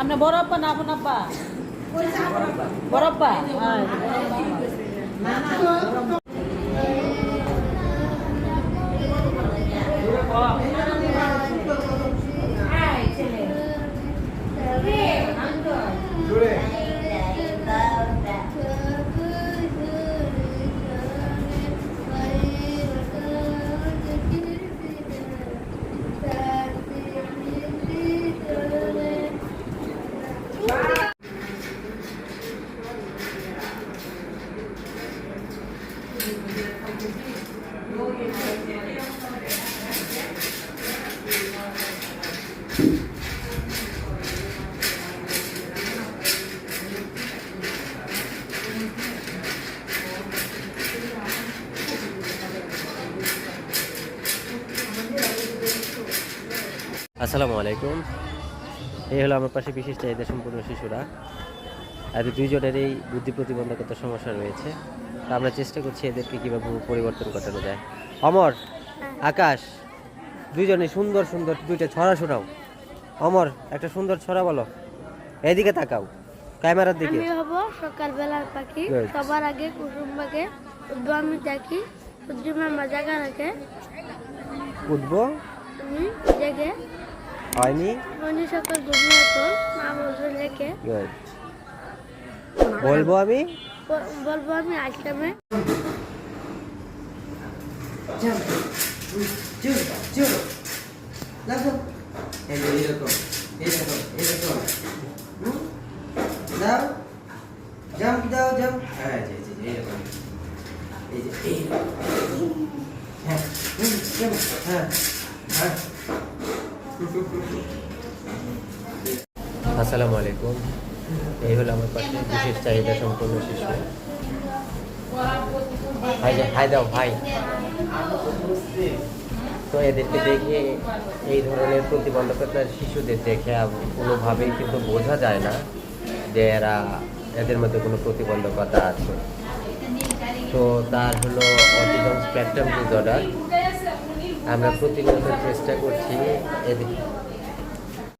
আপনার বড় না আপনার আপা আসসালামু আলাইকুম। এই হলো আমার পাশে বিশেষ চাহিদা সম্পূর্ণ শিশুরা। আর এই দুইজনের এই বুদ্ধি প্রতিবন্ধকতা সমস্যা রয়েছে। তা আমরা চেষ্টা করছি এদেরকে কীভাবে পরিবর্তন ঘটানো যায়। অমর আকাশ দুইজনে সুন্দর সুন্দর দুইটা ছড়া শোনাও। অমর একটা সুন্দর ছড়া বলো। এদিকে তাকাও ক্যামেরার দিকে। আমি হব সকালবেলার পাখি। সবার আগে উঠবো আমি মজা রাখে। উঠবো? জেগে। হয়নি? সকাল ঘুমিয়ে মা লেখে Good. বলবো আমি ব- বলবো আমি আইসক্রিমে দেখো এই যে এরকম এরকম এরকম হুম? দাও জাম্প দাও জাম্প হ্যাঁ জি জি জি, এরকম এই যে এইরকম হ্যাঁ হুম, jump, হ্যাঁ হ্যাঁ আসসালামু আলাইকুম এই হলো আমার পাশে বিশেষ চাহিদা সম্পন্ন শিশু। ভাই হাই দাও, ভাই। তো এদেরকে দেখে এই ধরনের প্রতিবন্ধকতার শিশুদের দেখে কোনোভাবেই কিন্তু বোঝা যায় না যে এরা এদের মধ্যে কোনো প্রতিবন্ধকতা আছে। তো তার হলো অটিজম স্পেকট্রাম ডিসঅর্ডার। আমরা প্রতিনিয়ত চেষ্টা করছি এদের